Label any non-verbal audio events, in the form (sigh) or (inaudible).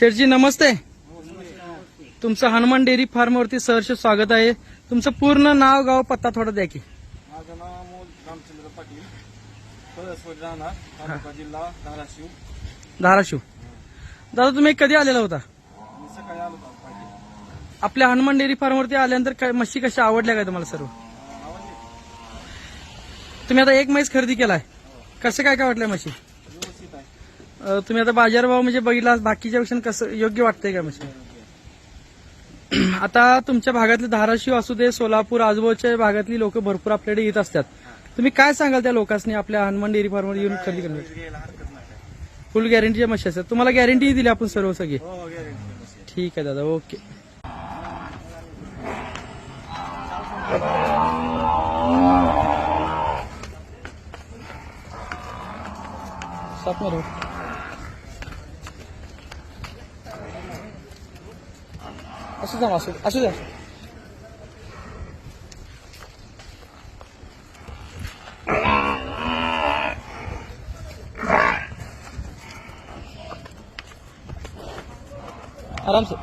शेठजी नमस्ते. तुमचं हनुमान डेअरी फार्मवरती सहर्ष स्वागत आहे. तुमचं पूर्ण नाव गाव पत्ता थोडा द्या की. माझं नाव अमोल रामचंद्र पाटील. कळसवड राहणार तालुका जिल्हा धाराशिव. धाराशिव. दादा तुम्ही कधी आलेला होता? मी सकाळी आलो होतो पाटील. आपल्या हनुमान डेअरी फार्मवरती आल्यानंतर काय म्हशी कशा आवडल्या काय तुम्हाला सर्व? आवडली. तुम्ही आता एक म्हैस खरेदी केलाय. कसं काय काय वाटलंय म्हशी तुम्ही आता बाजारभाव म्हणजे बघितला बाकीच्या पेक्षा कसं योग्य वाटतंय का म्हशी (clears throat) आता तुमच्या भागातले धाराशिव असू दे सोलापूर आजूबाजूच्या भागातली लोक भरपूर आपल्याकडे येत असतात. तुम्ही काय सांगाल त्या लोकांनी आपल्या हनुमान डेअरी फार्मवर येऊन खरेदी काय फुल गॅरंटीच्या म्हशी असतात तुम्हाला गॅरंटी दिली आपण सर्व सगळे. हो गॅरेंटी ठीक आहे दादा ओके. सात मध्ये असू द्या असू असू द्या आराम से